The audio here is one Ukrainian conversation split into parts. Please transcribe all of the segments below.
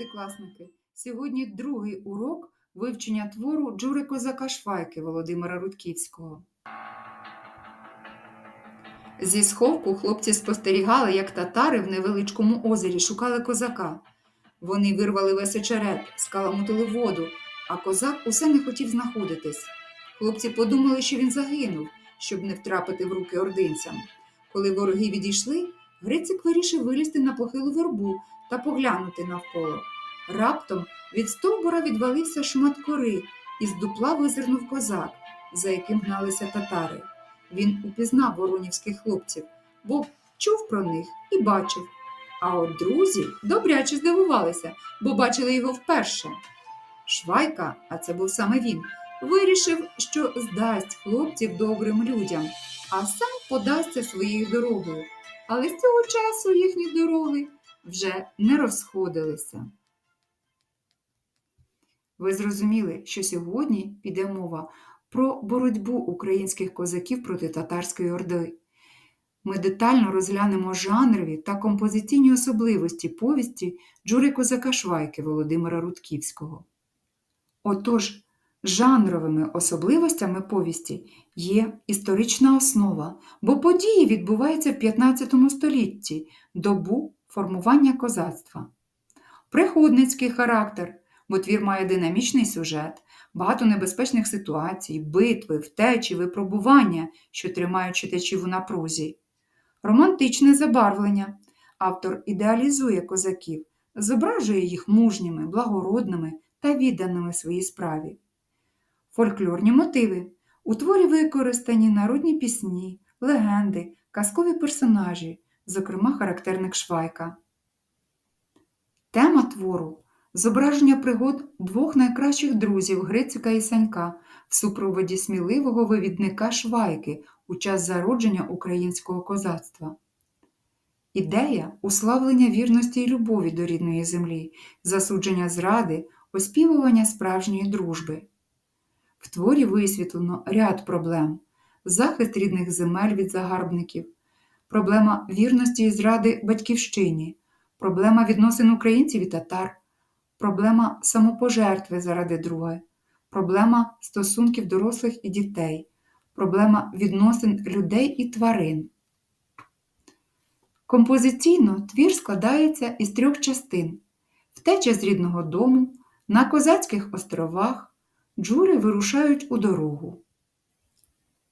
шестикласники! Сьогодні другий урок вивчення твору Джури Козака Швайки Володимира Рудківського. Зі сховку хлопці спостерігали, як татари в невеличкому озері шукали козака. Вони вирвали весь очерет, скаламутили воду, а козак усе не хотів знаходитись. Хлопці подумали, що він загинув, щоб не втрапити в руки ординцям. Коли вороги відійшли, Грицик вирішив вилізти на похилу вербу та поглянути навколо. Раптом від стовбура відвалився шмат кори, і з дупла визирнув козак, за яким гналися татари. Він упізнав воронівських хлопців, бо чув про них і бачив. А от друзі добряче здивувалися, бо бачили його вперше. Швайка, а це був саме він, вирішив, що здасть хлопців добрим людям, а сам подасться своєю дорогою. Але з цього часу їхні дороги вже не розходилися. Ви зрозуміли, що сьогодні піде мова про боротьбу українських козаків проти татарської орди. Ми детально розглянемо жанрові та композиційні особливості повісті Джури Козака Швайки Володимира Рудківського. Отож, жанровими особливостями повісті є історична основа, бо події відбуваються в 15 столітті, добу формування козацтва. Приходницький характер, бо твір має динамічний сюжет, багато небезпечних ситуацій, битви, втечі, випробування, що тримають читачів у напрузі. Романтичне забарвлення. Автор ідеалізує козаків, зображує їх мужніми, благородними та відданими своїй справі. Фольклорні мотиви. У творі використані народні пісні, легенди, казкові персонажі, зокрема характерник Швайка. Тема твору зображення пригод двох найкращих друзів Грицика і Санька в супроводі сміливого вивідника Швайки у час зародження українського козацтва. Ідея уславлення вірності і любові до рідної землі, засудження зради, оспівування справжньої дружби. В творі висвітлено ряд проблем: захист рідних земель від загарбників, проблема вірності і зради батьківщині, проблема відносин українців і татар, проблема самопожертви заради друга, проблема стосунків дорослих і дітей, проблема відносин людей і тварин. Композиційно твір складається із трьох частин: втеча з рідного дому, на Козацьких островах, джури вирушають у дорогу.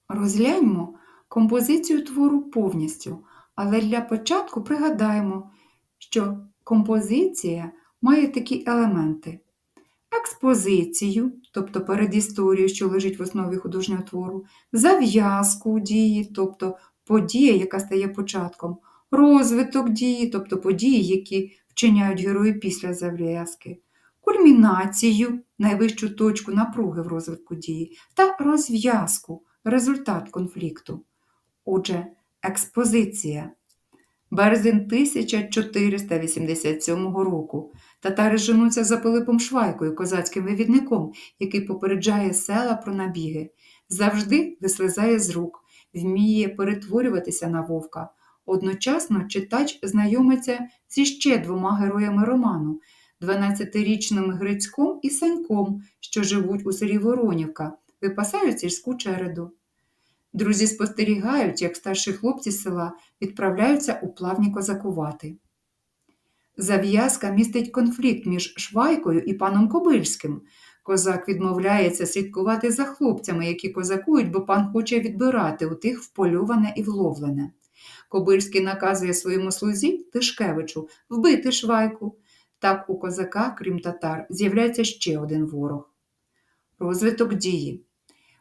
Розгляньмо композицію твору повністю, але для початку пригадаємо, що композиція має такі елементи: експозицію, тобто передісторію, що лежить в основі художнього твору, зав'язку дії, тобто подія, яка стає початком, розвиток дії, тобто події, які вчиняють герої після зав'язки, кульмінацію, найвищу точку напруги в розвитку дії, та розв'язку, результат конфлікту. Отже, експозиція. Березень 1487 року. Татари женуться за Пилипом Швайкою, козацьким вивідником, який попереджає села про набіги, завжди вислизає з рук, вміє перетворюватися на вовка. Одночасно читач знайомиться зі ще двома героями роману 12-річним Грицьком і Саньком, що живуть у селі Воронівка, випасають сільську череду. Друзі спостерігають, як старші хлопці села відправляються у плавні козакувати. Зав'язка містить конфлікт між Швайкою і паном Кобильським. Козак відмовляється слідкувати за хлопцями, які козакують, бо пан хоче відбирати у тих впольоване і вловлене. Кобильський наказує своєму слузі Тишкевичу вбити Швайку. Так у козака, крім татар, з'являється ще один ворог. Розвиток дії.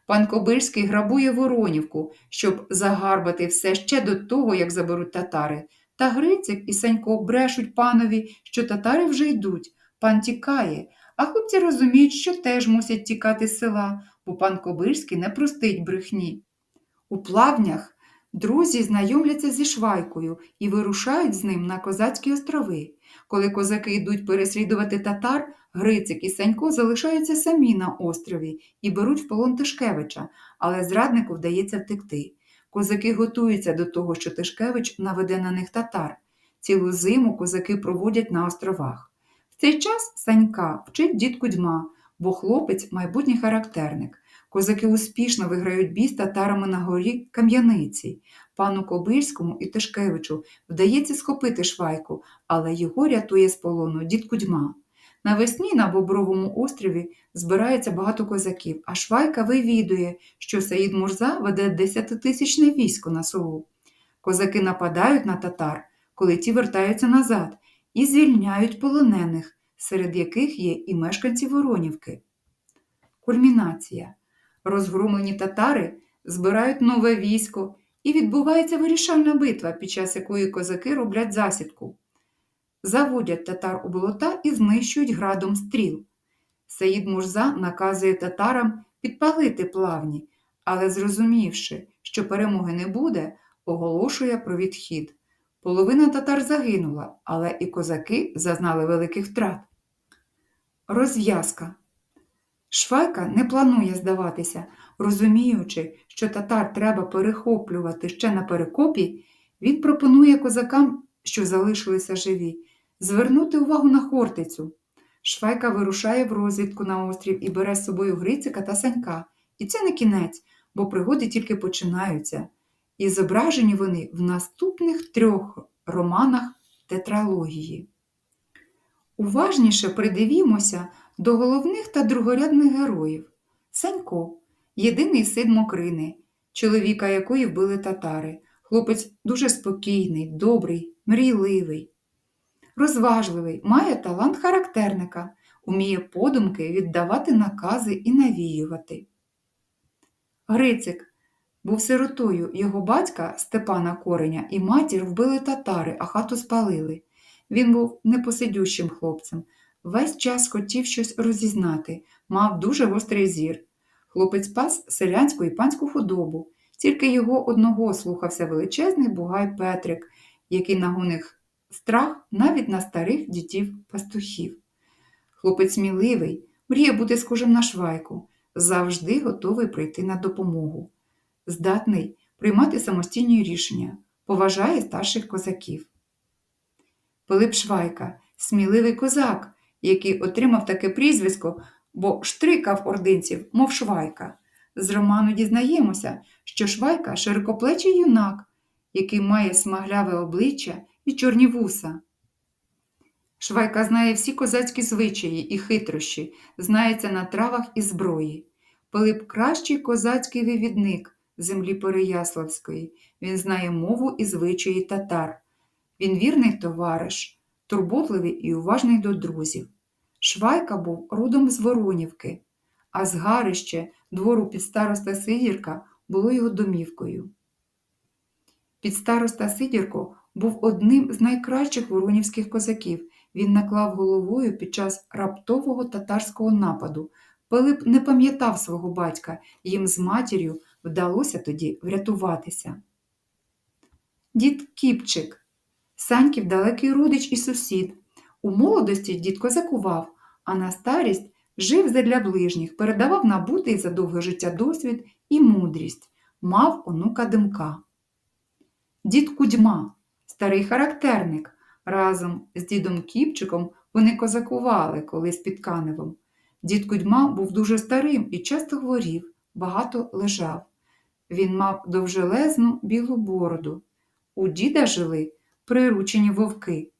Пан Кобильський грабує Воронівку, щоб загарбати все ще до того, як заберуть татари. Та Грицик і Санько брешуть панові, що татари вже йдуть, пан тікає, а хлопці розуміють, що теж мусять тікати з села, бо пан Кобильський не простить брехні. У плавнях друзі знайомляться зі Швайкою і вирушають з ним на Козацькі острови. Коли козаки йдуть переслідувати татар, Грицик і Санько залишаються самі на острові і беруть в полон Тишкевича, але зраднику вдається втекти. Козаки готуються до того, що Тишкевич наведе на них татар. Цілу зиму козаки проводять на островах. В цей час Санька вчить дід Кудьма, бо хлопець майбутній характерник. Козаки успішно виграють бій з татарами на горі Кам'яниці. Пану Кобильському і Тишкевичу вдається схопити швайку, але його рятує з полону дід Кудьма. Навесні на Бобровому острові збирається багато козаків, а Швайка вивідує, що Саїд Мурза веде десятитисячне військо на село. Козаки нападають на татар, коли ті вертаються назад, і звільняють полонених, серед яких є і мешканці Воронівки. Кульмінація. Розгромлені татари збирають нове військо і відбувається вирішальна битва, під час якої козаки роблять засідку. Заводять татар у болота і знищують градом стріл. Саїд Мурза наказує татарам підпалити плавні, але, зрозумівши, що перемоги не буде, оголошує про відхід. Половина татар загинула, але і козаки зазнали великих втрат. Розв'язка. Швайка не планує здаватися, розуміючи, що татар треба перехоплювати ще на перекопі, він пропонує козакам, що залишилися живі, звернути увагу на Хортицю. Швайка вирушає в розвідку на острів і бере з собою Грицика та Санька. І це не кінець, бо пригоди тільки починаються. І зображені вони в наступних трьох романах тетралогії. Уважніше придивімося до головних та другорядних героїв. Санько, єдиний син Мокрини, чоловіка якої вбили татари. Хлопець дуже спокійний, добрий, мрійливий, розважливий, має талант характерника, уміє подумки віддавати накази і навіювати. Грицик був сиротою його батька Степана Кореня і матір вбили татари, а хату спалили. Він був непосидющим хлопцем. Весь час хотів щось розізнати, мав дуже гострий зір. Хлопець пас селянську і панську худобу. Тільки його одного слухався величезний бугай Петрик, який нагонив страх навіть на старих дітів пастухів. Хлопець сміливий, мріє бути схожим на швайку, завжди готовий прийти на допомогу, здатний приймати самостійні рішення, поважає старших козаків. Пилип Швайка, сміливий козак, який отримав таке прізвисько, бо штрикав ординців, мов швайка. З роману дізнаємося, що Швайка широкоплечий юнак, який має смагляве обличчя і чорні вуса. Швайка знає всі козацькі звичаї і хитрощі, знається на травах і зброї. Пилип кращий козацький вивідник землі Переяславської. Він знає мову і звичаї татар. Він вірний товариш, турботливий і уважний до друзів. Швайка був родом з Воронівки, а згарище двору підстароста Сидірка було його домівкою. Підстароста Сидірко був одним з найкращих воронівських козаків. Він наклав головою під час раптового татарського нападу. Пилип не пам'ятав свого батька, їм з матір'ю вдалося тоді врятуватися. Дід Кіпчик, Саньків далекий родич і сусід. У молодості дід козакував, а на старість жив задля ближніх, передавав набутий за довге життя досвід і мудрість, мав онука димка. Дід Кудьма, старий характерник. Разом з дідом Кіпчиком вони козакували колись під Каневом. Дід Кудьма був дуже старим і часто хворів, багато лежав. Він мав довжелезну білу бороду. У діда жили приручені вовки.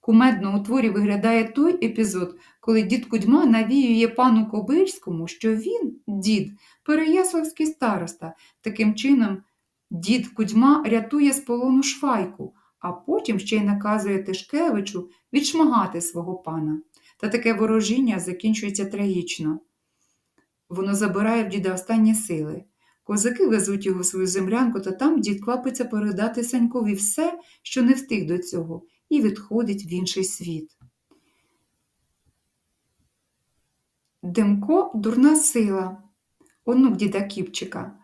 Кумедно у творі виглядає той епізод, коли дід Кудьма навіює пану Кобильському, що він, дід, переяславський староста. Таким чином, дід Кудьма рятує з полону швайку, а потім ще й наказує Тишкевичу відшмагати свого пана. Та таке ворожіння закінчується трагічно. Воно забирає в діда останні сили. Козаки везуть його в свою землянку, та там дід квапиться передати Санькові все, що не встиг до цього, і відходить в інший світ. Демко дурна сила, онук діда Кіпчика.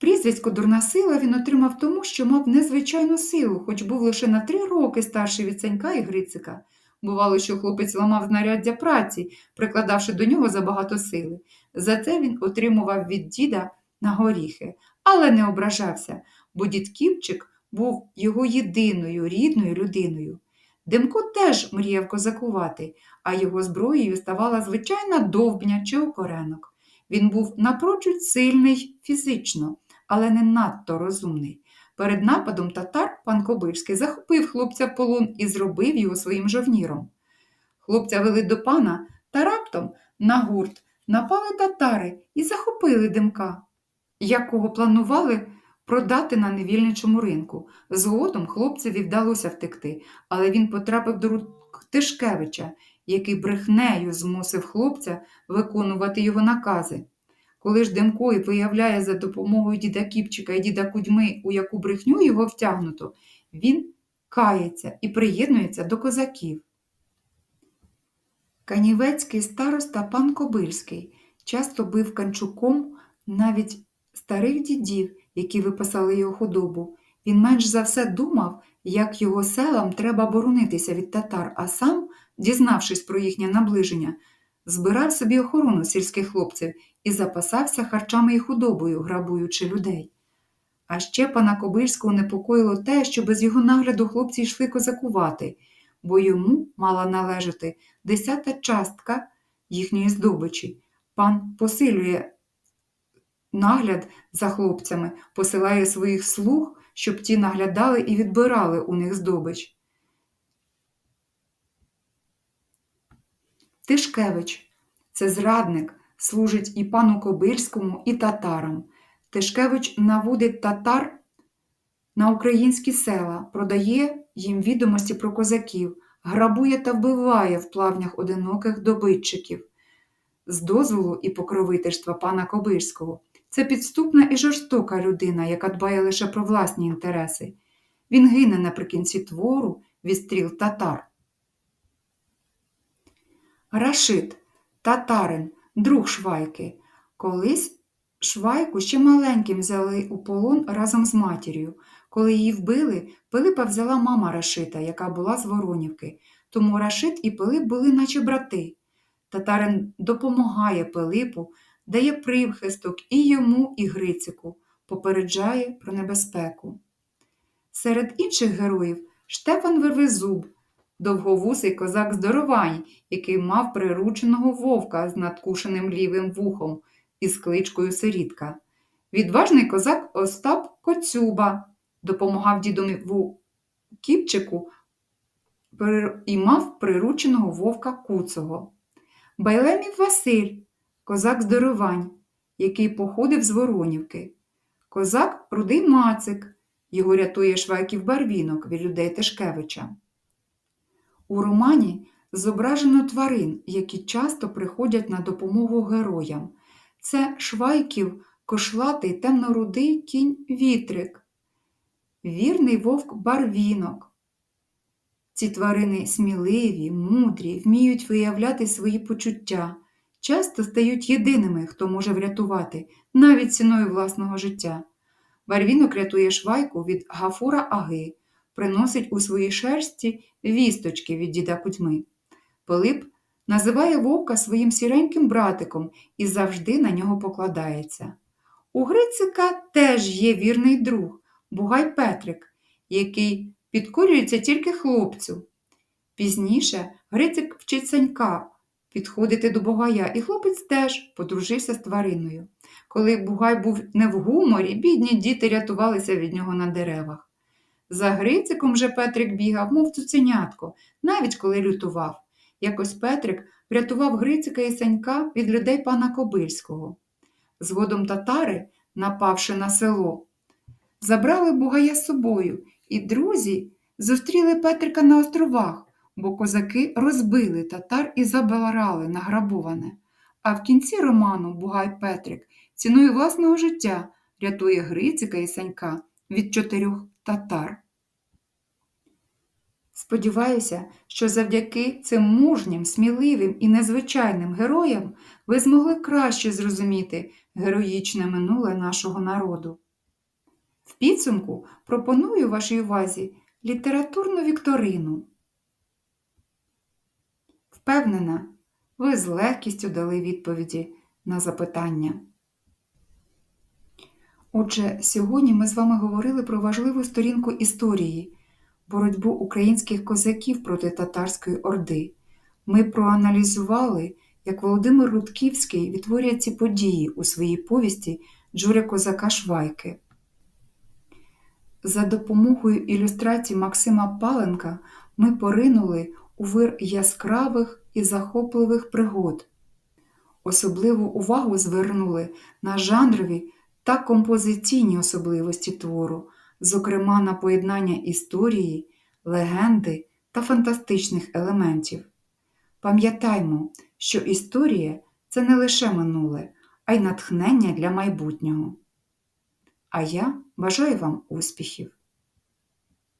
Прізвисько дурна сила він отримав тому, що мав незвичайну силу, хоч був лише на три роки старший від Санька і Грицика. Бувало, що хлопець ламав знаряддя праці, прикладавши до нього забагато сили. За це він отримував від діда на горіхи, але не ображався, бо дід Кіпчик був його єдиною рідною людиною. Демко теж мріяв козакувати, а його зброєю ставала звичайна довбня чи окоренок. Він був напрочуд сильний фізично, але не надто розумний. Перед нападом татар пан Кобильський захопив хлопця в полон і зробив його своїм жовніром. Хлопця вели до пана та раптом на гурт напали татари і захопили димка, якого планували продати на невільничому ринку. Згодом хлопцеві вдалося втекти, але він потрапив до рук Тишкевича, який брехнею змусив хлопця виконувати його накази. Коли ж Демко виявляє за допомогою діда Кіпчика і діда Кудьми, у яку брехню його втягнуто, він кається і приєднується до козаків. Канівецький староста пан Кобильський часто бив канчуком навіть старих дідів, які випасали його худобу. Він менш за все думав, як його селам треба боронитися від татар, а сам, дізнавшись про їхнє наближення, збирав собі охорону сільських хлопців і запасався харчами і худобою, грабуючи людей. А ще пана Кобильського непокоїло те, що без його нагляду хлопці йшли козакувати, бо йому мала належати десята частка їхньої здобичі. Пан посилює нагляд за хлопцями, посилає своїх слуг, щоб ті наглядали і відбирали у них здобич. Тишкевич це зрадник, служить і пану Кобильському, і татарам. Тишкевич наводить татар на українські села, продає їм відомості про козаків, грабує та вбиває в плавнях одиноких добитчиків. З дозволу і покровительства пана Кобильського це підступна і жорстока людина, яка дбає лише про власні інтереси. Він гине наприкінці твору від стріл татар. Рашид, татарин, друг Швайки. Колись Швайку ще маленьким взяли у полон разом з матір'ю. Коли її вбили, Пилипа взяла мама Рашита, яка була з Воронівки. Тому Рашид і Пилип були, наче брати. Татарин допомагає Пилипу, дає привхисток і йому, і Грицику, попереджає про небезпеку. Серед інших героїв Штефан Вервезуб, довговусий козак Здоровань, який мав прирученого вовка з надкушеним лівим вухом із кличкою Сирітка. Відважний козак Остап Коцюба допомагав дідові Кіпчику і мав прирученого вовка Куцого. Байлемів Василь, козак Здоровань, який походив з Воронівки. Козак Рудий Мацик, його рятує Швайків барвінок від людей Тишкевича. У романі зображено тварин, які часто приходять на допомогу героям. Це Швайків, кошлатий темнорудий кінь вітрик, вірний вовк барвінок. Ці тварини сміливі, мудрі, вміють виявляти свої почуття, часто стають єдиними, хто може врятувати, навіть ціною власного життя. Барвінок рятує швайку від Гафура Аги, приносить у своїй шерсті вісточки від діда Кудьми. Пилип називає вовка своїм сіреньким братиком і завжди на нього покладається. У Грицика теж є вірний друг, Бугай Петрик, який підкорюється тільки хлопцю. Пізніше Грицик вчить Санька підходити до Бугая, і хлопець теж подружився з твариною. Коли Бугай був не в гуморі, бідні діти рятувалися від нього на деревах. За Грициком же Петрик бігав, мов цуценятко, навіть коли лютував. Якось Петрик врятував Грицика і Санька від людей пана Кобильського. Згодом татари, напавши на село, забрали Бугая з собою, і друзі зустріли Петрика на островах, бо козаки розбили татар і забарали награбоване. А в кінці роману Бугай Петрик ціною власного життя рятує Грицика і Санька від чотирьох татар. Сподіваюся, що завдяки цим мужнім, сміливим і незвичайним героям ви змогли краще зрозуміти героїчне минуле нашого народу. В підсумку пропоную вашій увазі літературну вікторину. Впевнена, ви з легкістю дали відповіді на запитання. Отже, сьогодні ми з вами говорили про важливу сторінку історії боротьбу українських козаків проти татарської орди. Ми проаналізували, як Володимир Рудківський відтворює ці події у своїй повісті Джуря Козака Швайки. За допомогою ілюстрацій Максима Паленка ми поринули у вир яскравих і захопливих пригод. Особливу увагу звернули на жанрові та композиційні особливості твору, зокрема на поєднання історії, легенди та фантастичних елементів. Пам'ятаймо, що історія це не лише минуле, а й натхнення для майбутнього. А я бажаю вам успіхів!